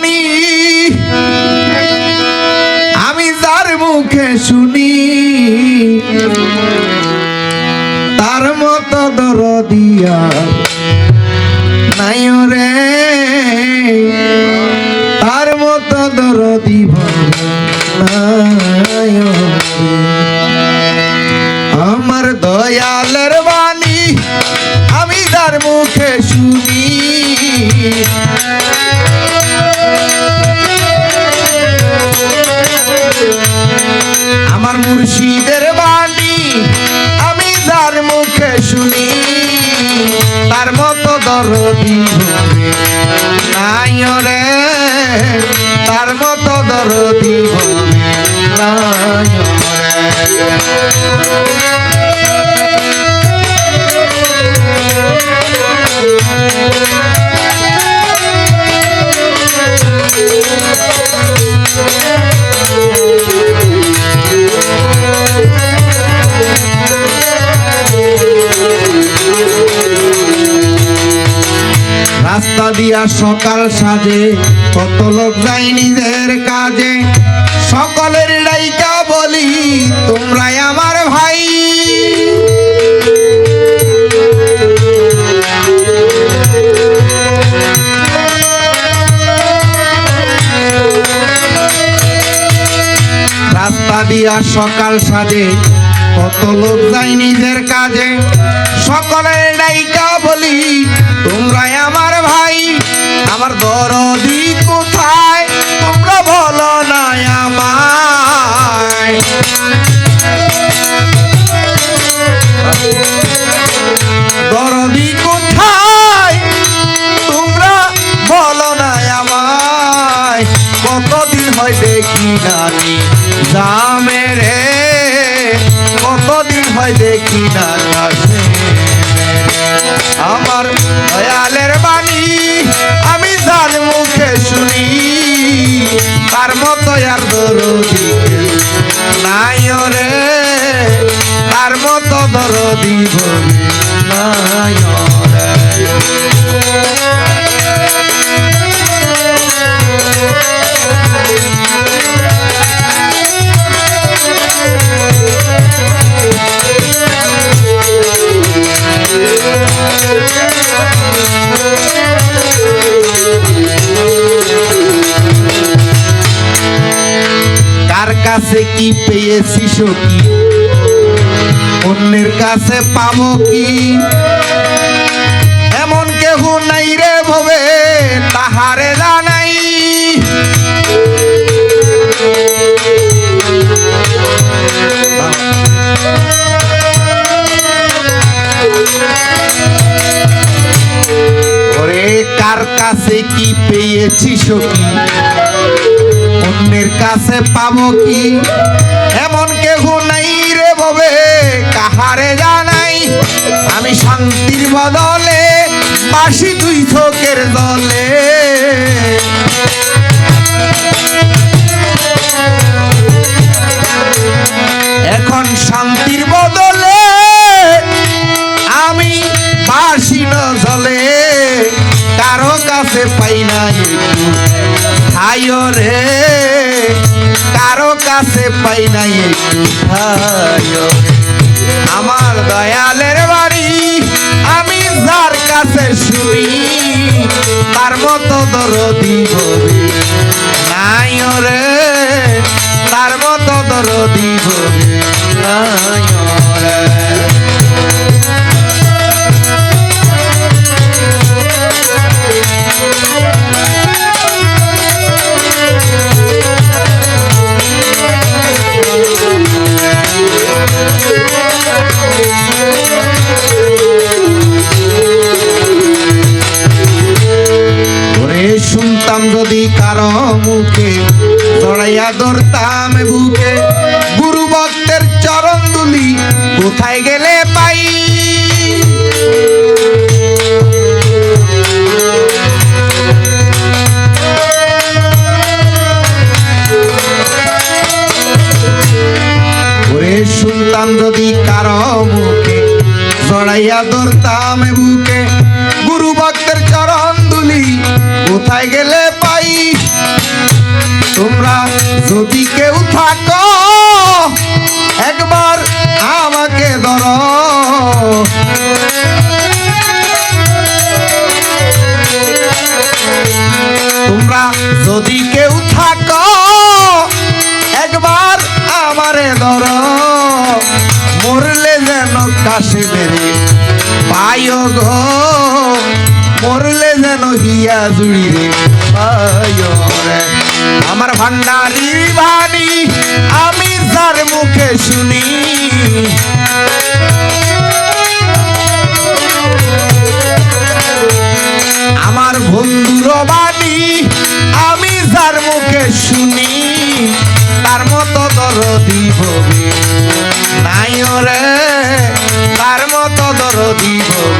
বাণী আমি যার মুখে শুনি তার মতো দরদিয়া নাই রে। তার মতো দরদি নাই দরদি নাই রে তার মতো দরদি। দিয়া সকাল সাজে কত লোক যায় নিজের কাজে। সকলের ডাইকা বলি, তোমরাই আমার ভাই। রাস্তা দিয়া সকাল সাজে কত লোক যায় নিজের কাজে। দরদি কোথায়? তোমরা বলো না আমায়। দরদি কোথায়? তোমরা বলো না আমায়। কতদিন হয় দেখি নানি জামে রে। কতদিন হয় দেখি না আমার দয়ালের বাণী আমি তার মুখে শুনি। তার মতো আর দরদি নাই রে তার মতো দরদি নাই রে কার কাছে কি পেয়েছি সখী? অন্যের কাছে পাবো কি? পাবো কি? এমন কেহু নাই রে ববে, কাহারে জানাই? আমি শান্তির বদলে বাসি দুই চোখের দলে এখন শান্তির বদলে আমি বাসি ন জলে। কারও কাছে পাই নাই রে। কারও কাছে পাই নাই। আমার দয়ালের বাড়ি, আমি যার কাছে শুই, তার মতো দরদি হবে নাই রে তার মতো দরদি হবে নাই রে শুনতাম যদি কারও মুখে, জড়াইয়া ধরতাম বুকে। গুরু ভক্তের চরণ দুলি কোথায় গেলে পাই? শুনতাম যদি কারও মুখে, জড়াইয়া ধরতাম বুকে। গুরু ভক্তের চরণ দুলি কোথায় গেলে পাই? তোমরা যদি কেউ থাকো, একবার আমাকে ধর। তোমরা যদি কেউ থাকো, একবার আমারে ধর। মরলে যেন কাশি বেড়ে পাইও ঘর মরলে যেন হিয়া জুড়ি রে। আমার ভান্ডারি বাণী, আমি যার মুখে শুনি। আমার বন্ধুর বাণী, আমি যার মুখে শুনি। তার মতো দরদি ভবে নাই রে, তার মতো দরদি ভবে